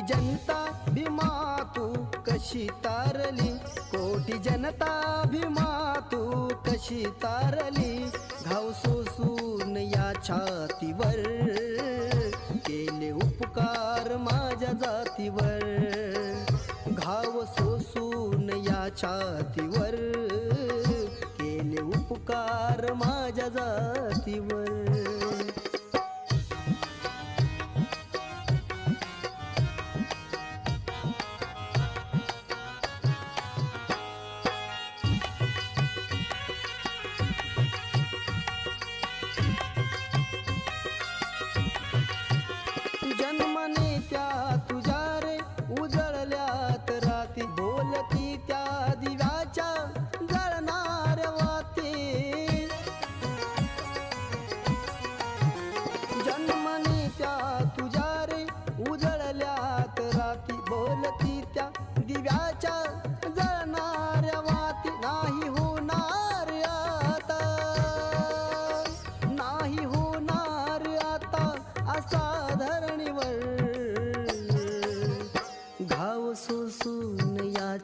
जनता भीमा तू कशी तारली? कोटी जनता भीमा तू कशी तारली? घाव सोसून या छातीवर केले उपकार माझ्या जातीवर. घाव सोसून या छातीवर केले उपकार माझ्या जातीवर.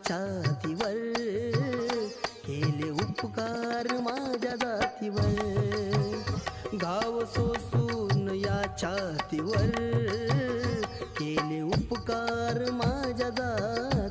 छातीवर केले उपकार माझ्या जातीवर. गाव सोसून या छातीवर केले उपकार माझ्या जातीवर.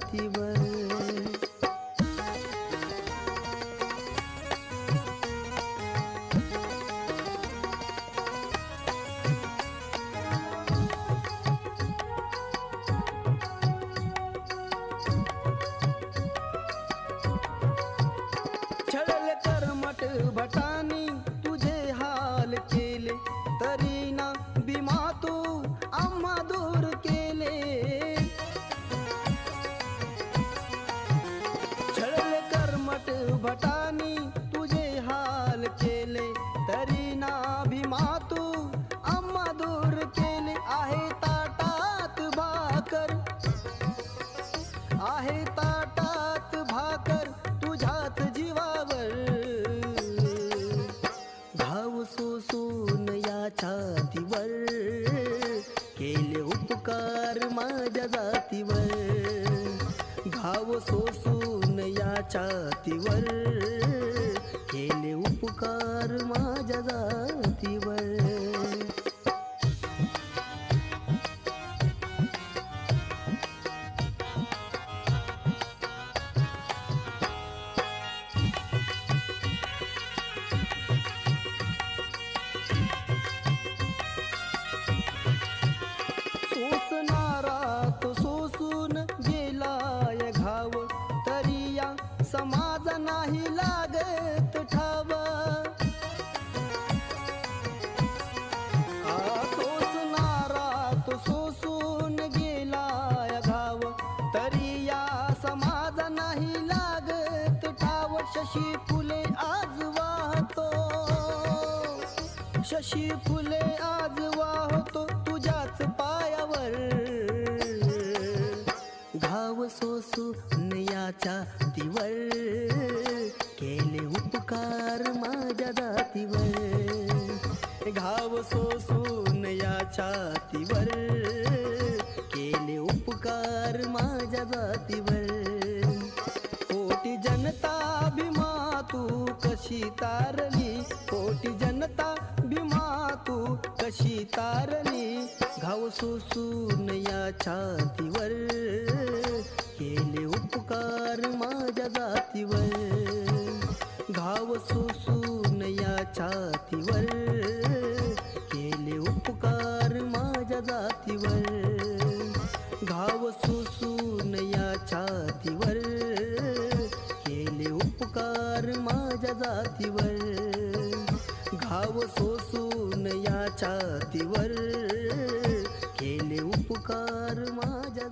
छातीवर केले उपकार माझ्या जातीवर. कशी फुले आज वाहतो तुझ्याच पायावर. घाव सोसू याच्या दिवर. केले उपकार माझ्या जातीवर. घाव सोसून या छातीवर केले उपकार माझ्या जातीवर. कोटी जनता भीमा तू कशी तारली? कोटी जनता तू कशी तारली घाव सोसून या छातीवर. केले उपकार माझ्या जातीवर. घाव सोसून या छातीवर. केले उपकार माझ्या जातीवर. घाव सोसून या छातीवर. केले उपकार माझ्या जातीवर. घाव सोसून या छातीवर केले उपकार माझ्या